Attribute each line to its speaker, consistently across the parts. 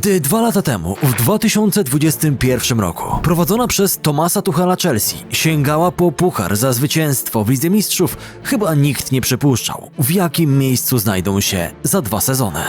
Speaker 1: Gdy dwa lata temu, w 2021 roku, prowadzona przez Tomasa Tuchala Chelsea sięgała po puchar za zwycięstwo w Lidze Mistrzów, chyba nikt nie przypuszczał, w jakim miejscu znajdą się za dwa sezony.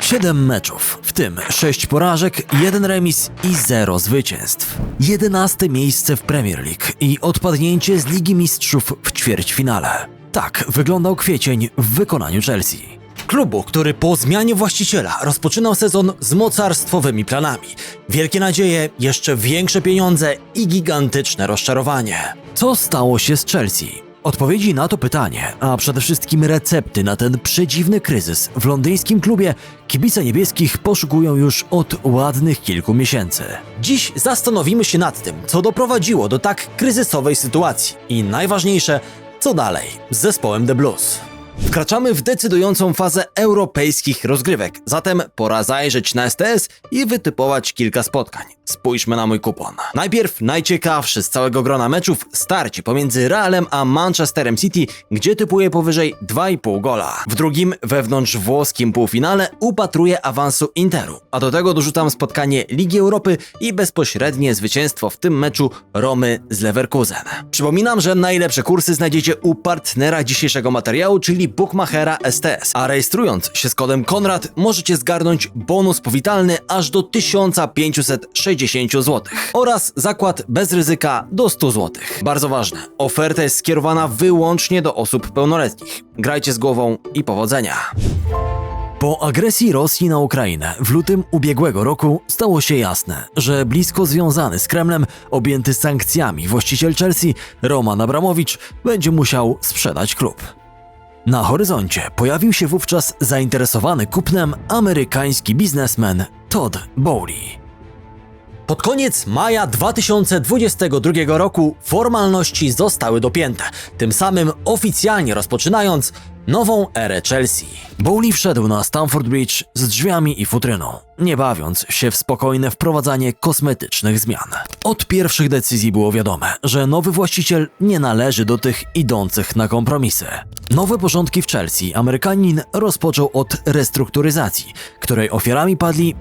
Speaker 1: Siedem meczów, w tym sześć porażek, jeden remis i zero zwycięstw. Jedenaste miejsce w Premier League i odpadnięcie z Ligi Mistrzów w ćwierćfinale. Tak wyglądał kwiecień w wykonaniu Chelsea. Klubu, który po zmianie właściciela rozpoczynał sezon z mocarstwowymi planami. Wielkie nadzieje, jeszcze większe pieniądze i gigantyczne rozczarowanie. Co stało się z Chelsea? Odpowiedzi na to pytanie, a przede wszystkim recepty na ten przedziwny kryzys w londyńskim klubie kibice niebieskich poszukują już od ładnych kilku miesięcy. Dziś zastanowimy się nad tym, co doprowadziło do tak kryzysowej sytuacji i najważniejsze, co dalej z zespołem The Blues. Wkraczamy w decydującą fazę europejskich rozgrywek, zatem pora zajrzeć na STS i wytypować kilka spotkań. Spójrzmy na mój kupon. Najpierw najciekawszy z całego grona meczów starcie pomiędzy Realem a Manchesterem City, gdzie typuję powyżej 2,5 gola. W drugim wewnątrz włoskim półfinale upatruję awansu Interu, a do tego dorzucam spotkanie Ligi Europy i bezpośrednie zwycięstwo w tym meczu Romy z Leverkusen. Przypominam, że najlepsze kursy znajdziecie u partnera dzisiejszego materiału, czyli Bookmachera STS, a rejestrując się z kodem Konrad możecie zgarnąć bonus powitalny aż do 1560 zł oraz zakład bez ryzyka do 100 zł. Bardzo ważne, oferta jest skierowana wyłącznie do osób pełnoletnich. Grajcie z głową i powodzenia. Po agresji Rosji na Ukrainę w lutym ubiegłego roku stało się jasne, że blisko związany z Kremlem, objęty sankcjami właściciel Chelsea, Roman Abramowicz, będzie musiał sprzedać klub. Na horyzoncie pojawił się wówczas zainteresowany kupnem amerykański biznesmen Todd Bowley. Pod koniec maja 2022 roku formalności zostały dopięte, tym samym oficjalnie rozpoczynając nową erę Chelsea. Bowley wszedł na Stamford Bridge z drzwiami i futryną, nie bawiąc się w spokojne wprowadzanie kosmetycznych zmian. Od pierwszych decyzji było wiadome, że nowy właściciel nie należy do tych idących na kompromisy. Nowe porządki w Chelsea Amerykanin rozpoczął od restrukturyzacji, której ofiarami padli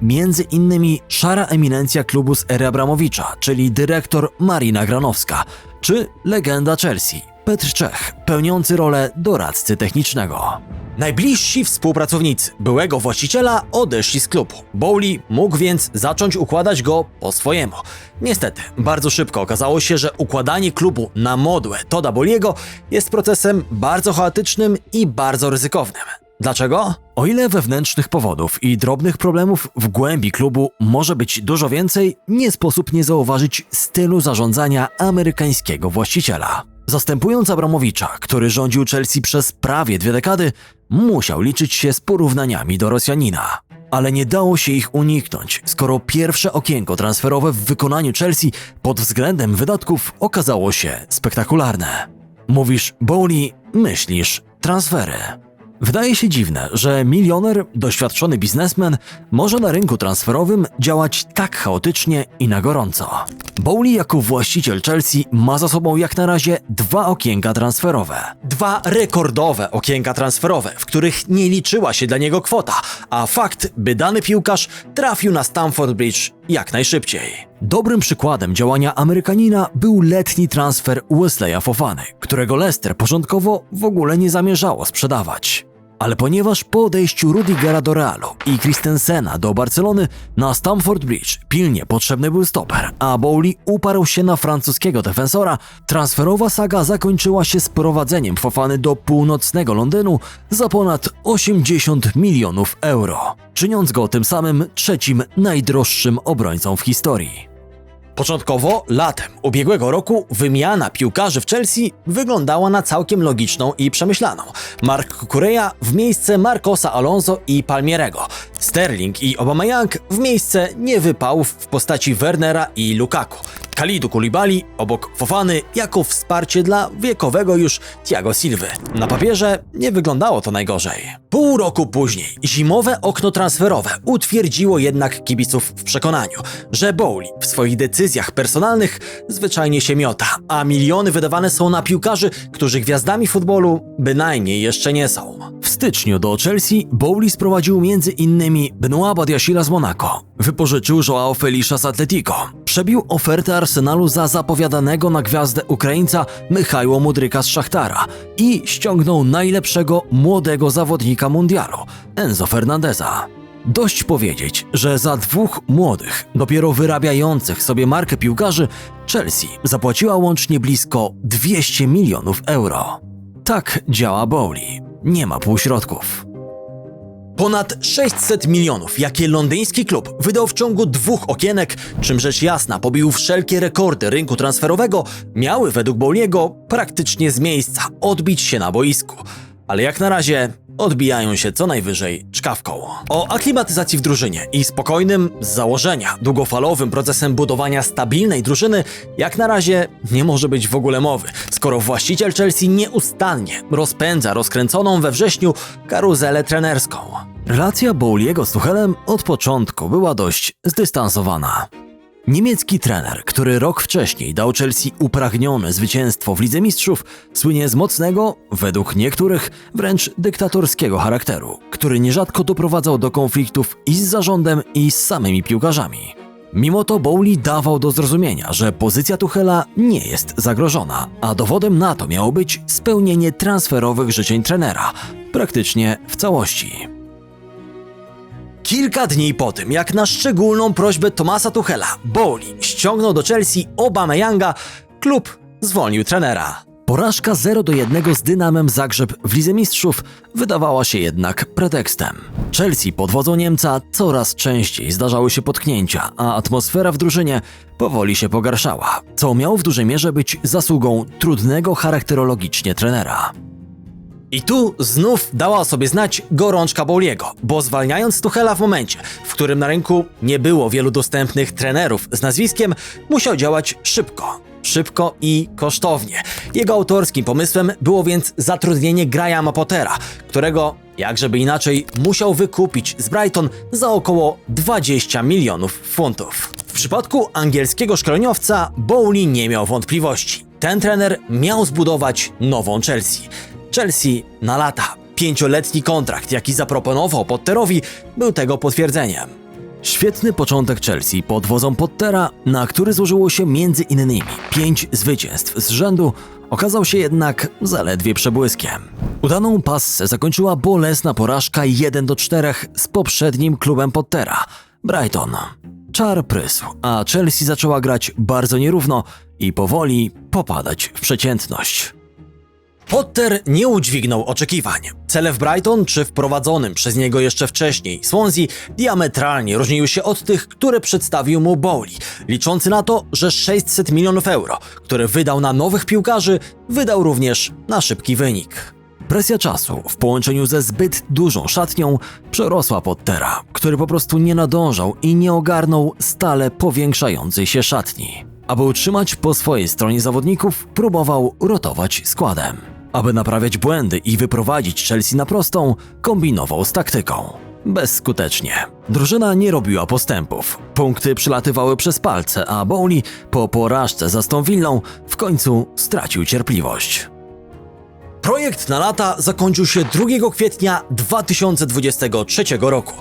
Speaker 1: innymi szara eminencja klubu z ery Abramowicza, czyli dyrektor Marina Granowska, czy legenda Chelsea, Petr Czech, pełniący rolę doradcy technicznego. Najbliżsi współpracownicy byłego właściciela odeszli z klubu. Bowley mógł więc zacząć układać go po swojemu. Niestety, bardzo szybko okazało się, że układanie klubu na modłę Toda Boliego jest procesem bardzo chaotycznym i bardzo ryzykownym. Dlaczego? O ile wewnętrznych powodów i drobnych problemów w głębi klubu może być dużo więcej, nie sposób nie zauważyć stylu zarządzania amerykańskiego właściciela. Zastępując Abramowicza, który rządził Chelsea przez prawie dwie dekady, musiał liczyć się z porównaniami do Rosjanina. Ale nie dało się ich uniknąć, skoro pierwsze okienko transferowe w wykonaniu Chelsea pod względem wydatków okazało się spektakularne. Mówisz Bowley, myślisz transfery. Wydaje się dziwne, że milioner, doświadczony biznesmen może na rynku transferowym działać tak chaotycznie i na gorąco. Bowley jako właściciel Chelsea ma za sobą jak na razie dwa okienka transferowe. Dwa rekordowe okienka transferowe, w których nie liczyła się dla niego kwota, a fakt, by dany piłkarz trafił na Stamford Bridge jak najszybciej. Dobrym przykładem działania Amerykanina był letni transfer Wesleya Fofany, którego Leicester początkowo w ogóle nie zamierzało sprzedawać. Ale ponieważ po odejściu Rudigera do Realu i Christensena do Barcelony na Stamford Bridge pilnie potrzebny był stoper, a Bowley uparł się na francuskiego defensora, transferowa saga zakończyła się sprowadzeniem Fofany do północnego Londynu za ponad 80 milionów euro, czyniąc go tym samym trzecim najdroższym obrońcą w historii. Początkowo, latem ubiegłego roku, wymiana piłkarzy w Chelsea wyglądała na całkiem logiczną i przemyślaną. Mark Kukureya w miejsce Marcosa Alonso i Palmierego. Sterling i Aubameyang w miejsce niewypałów w postaci Wernera i Lukaku. Kalidu Kulibali obok Fofany jako wsparcie dla wiekowego już Thiago Silwy. Na papierze nie wyglądało to najgorzej. Pół roku później zimowe okno transferowe utwierdziło jednak kibiców w przekonaniu, że Bowley w swoich decyzjach personalnych zwyczajnie się miota, a miliony wydawane są na piłkarzy, którzy gwiazdami futbolu bynajmniej jeszcze nie są. W styczniu do Chelsea Bowley sprowadził między innymi Benoit Badiashila z Monaco, wypożyczył Joao Felisza z Atletico, przebił ofertę Arsenalu za zapowiadanego na gwiazdę Ukraińca Michajło Mudryka z Szachtara i ściągnął najlepszego młodego zawodnika mundialu, Enzo Fernandeza. Dość powiedzieć, że za dwóch młodych, dopiero wyrabiających sobie markę piłkarzy, Chelsea zapłaciła łącznie blisko 200 milionów euro. Tak działa Bowley. Nie ma półśrodków. Ponad 600 milionów, jakie londyński klub wydał w ciągu dwóch okienek, czym rzecz jasna pobił wszelkie rekordy rynku transferowego, miały według Bowliego praktycznie z miejsca odbić się na boisku. Ale jak na razie odbijają się co najwyżej czkawką. O aklimatyzacji w drużynie i spokojnym, z założenia, długofalowym procesem budowania stabilnej drużyny jak na razie nie może być w ogóle mowy, skoro właściciel Chelsea nieustannie rozpędza rozkręconą we wrześniu karuzelę trenerską. Relacja Bowliego z Tuchelem od początku była dość zdystansowana. Niemiecki trener, który rok wcześniej dał Chelsea upragnione zwycięstwo w Lidze Mistrzów, słynie z mocnego, według niektórych wręcz dyktatorskiego charakteru, który nierzadko doprowadzał do konfliktów i z zarządem, i z samymi piłkarzami. Mimo to Bowley dawał do zrozumienia, że pozycja Tuchela nie jest zagrożona, a dowodem na to miało być spełnienie transferowych życzeń trenera, praktycznie w całości. Kilka dni po tym, jak na szczególną prośbę Tomasa Tuchela Bowley ściągnął do Chelsea Obameyanga, klub zwolnił trenera. Porażka 0 do 1 z Dynamem Zagrzeb w Lidze Mistrzów wydawała się jednak pretekstem. Chelsea pod wodzą Niemca coraz częściej zdarzały się potknięcia, a atmosfera w drużynie powoli się pogarszała, co miało w dużej mierze być zasługą trudnego charakterologicznie trenera. I tu znów dała sobie znać gorączka Bowliego, bo zwalniając Tuchela w momencie, w którym na rynku nie było wielu dostępnych trenerów z nazwiskiem, musiał działać szybko. Szybko i kosztownie. Jego autorskim pomysłem było więc zatrudnienie Grahama Pottera, którego, jakżeby inaczej, musiał wykupić z Brighton za około 20 milionów funtów. W przypadku angielskiego szkoleniowca Bowley nie miał wątpliwości. Ten trener miał zbudować nową Chelsea. Chelsea na lata. Pięcioletni kontrakt, jaki zaproponował Potterowi, był tego potwierdzeniem. Świetny początek Chelsea pod wodzą Pottera, na który złożyło się między innymi pięć zwycięstw z rzędu, okazał się jednak zaledwie przebłyskiem. Udaną passę zakończyła bolesna porażka 1 do 4 z poprzednim klubem Pottera, Brighton. Czar prysł, a Chelsea zaczęła grać bardzo nierówno i powoli popadać w przeciętność. Potter nie udźwignął oczekiwań. Cele w Brighton czy w prowadzonym przez niego jeszcze wcześniej Swansea diametralnie różniły się od tych, które przedstawił mu Bowley, liczący na to, że 600 milionów euro, które wydał na nowych piłkarzy, wydał również na szybki wynik. Presja czasu w połączeniu ze zbyt dużą szatnią przerosła Pottera, który po prostu nie nadążał i nie ogarnął stale powiększającej się szatni. Aby utrzymać po swojej stronie zawodników, próbował rotować składem. Aby naprawiać błędy i wyprowadzić Chelsea na prostą, kombinował z taktyką. Bezskutecznie. Drużyna nie robiła postępów. Punkty przylatywały przez palce, a Bowley po porażce z Aston Villą w końcu stracił cierpliwość. Projekt na lata zakończył się 2 kwietnia 2023 roku.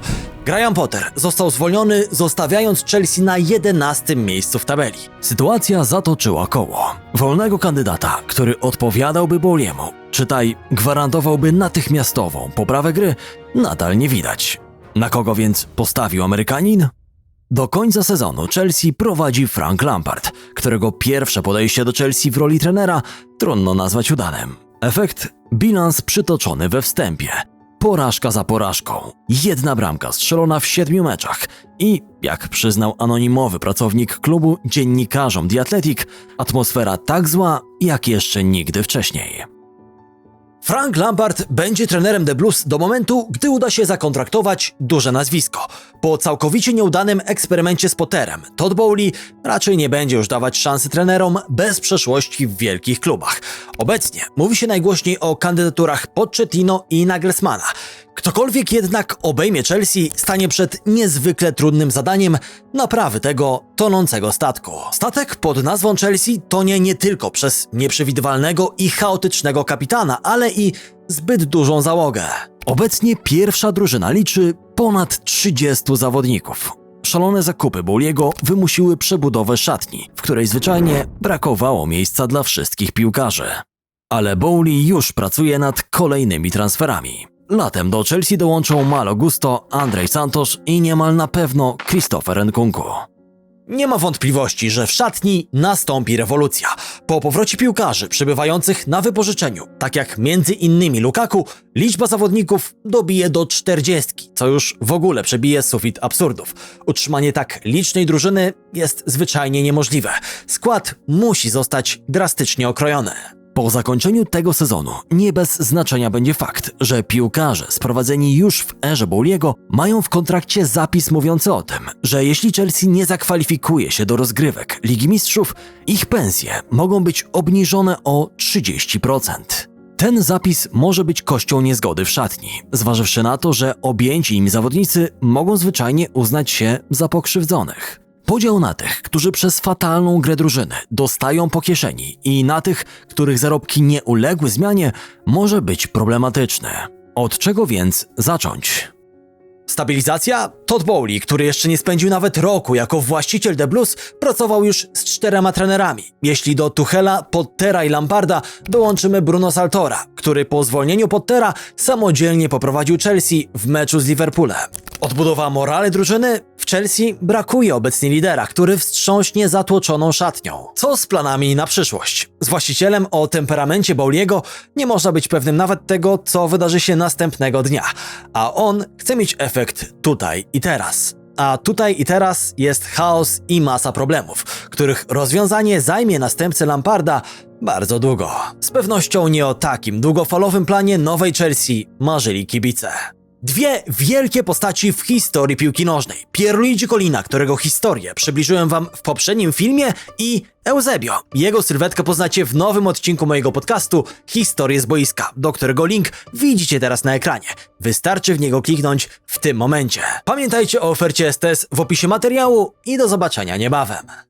Speaker 1: Graham Potter został zwolniony, zostawiając Chelsea na 11 miejscu w tabeli. Sytuacja zatoczyła koło. Wolnego kandydata, który odpowiadałby Bowliemu, czytaj, gwarantowałby natychmiastową poprawę gry, nadal nie widać. Na kogo więc postawił Amerykanin? Do końca sezonu Chelsea prowadzi Frank Lampard, którego pierwsze podejście do Chelsea w roli trenera trudno nazwać udanym. Efekt? Bilans przytoczony we wstępie. Porażka za porażką. Jedna bramka strzelona w siedmiu meczach. I, jak przyznał anonimowy pracownik klubu dziennikarzom The Athletic, atmosfera tak zła, jak jeszcze nigdy wcześniej. Frank Lampard będzie trenerem The Blues do momentu, gdy uda się zakontraktować duże nazwisko. Po całkowicie nieudanym eksperymencie z Potterem, Todd Bowley raczej nie będzie już dawać szansy trenerom bez przeszłości w wielkich klubach. Obecnie mówi się najgłośniej o kandydaturach Pochettino i Nagelsmana. Ktokolwiek jednak obejmie Chelsea, stanie przed niezwykle trudnym zadaniem naprawy tego tonącego statku. Statek pod nazwą Chelsea tonie nie tylko przez nieprzewidywalnego i chaotycznego kapitana, ale i zbyt dużą załogę. Obecnie pierwsza drużyna liczy ponad 30 zawodników. Szalone zakupy Bowliego wymusiły przebudowę szatni, w której zwyczajnie brakowało miejsca dla wszystkich piłkarzy. Ale Bowley już pracuje nad kolejnymi transferami. Latem do Chelsea dołączą Malo Gusto, Santos i niemal na pewno Christopher Nkunku. Nie ma wątpliwości, że w szatni nastąpi rewolucja. Po powrocie piłkarzy przybywających na wypożyczeniu, tak jak między innymi Lukaku, liczba zawodników dobije do 40, co już w ogóle przebije sufit absurdów. Utrzymanie tak licznej drużyny jest zwyczajnie niemożliwe. Skład musi zostać drastycznie okrojony. Po zakończeniu tego sezonu nie bez znaczenia będzie fakt, że piłkarze sprowadzeni już w erze Bowliego mają w kontrakcie zapis mówiący o tym, że jeśli Chelsea nie zakwalifikuje się do rozgrywek Ligi Mistrzów, ich pensje mogą być obniżone o 30%. Ten zapis może być kością niezgody w szatni, zważywszy na to, że objęci im zawodnicy mogą zwyczajnie uznać się za pokrzywdzonych. Podział na tych, którzy przez fatalną grę drużyny dostają po kieszeni i na tych, których zarobki nie uległy zmianie, może być problematyczny. Od czego więc zacząć? Stabilizacja? Todd Bowley, który jeszcze nie spędził nawet roku jako właściciel The Blues, pracował już z czterema trenerami. Jeśli do Tuchela, Pottera i Lamparda dołączymy Bruno Saltora, który po zwolnieniu Pottera samodzielnie poprowadził Chelsea w meczu z Liverpoolem. Odbudowa morale drużyny? W Chelsea brakuje obecnie lidera, który wstrząśnie zatłoczoną szatnią. Co z planami na przyszłość? Z właścicielem o temperamencie Bowliego nie można być pewnym nawet tego, co wydarzy się następnego dnia, a on chce mieć efekt tutaj i teraz. A tutaj i teraz jest chaos i masa problemów, których rozwiązanie zajmie następcę Lamparda bardzo długo. Z pewnością nie o takim długofalowym planie nowej Chelsea marzyli kibice. Dwie wielkie postaci w historii piłki nożnej. Pierluigi Colina, którego historię przybliżyłem wam w poprzednim filmie i Eusebio. Jego sylwetkę poznacie w nowym odcinku mojego podcastu Historie z boiska, do którego link widzicie teraz na ekranie. Wystarczy w niego kliknąć w tym momencie. Pamiętajcie o ofercie STS w opisie materiału i do zobaczenia niebawem.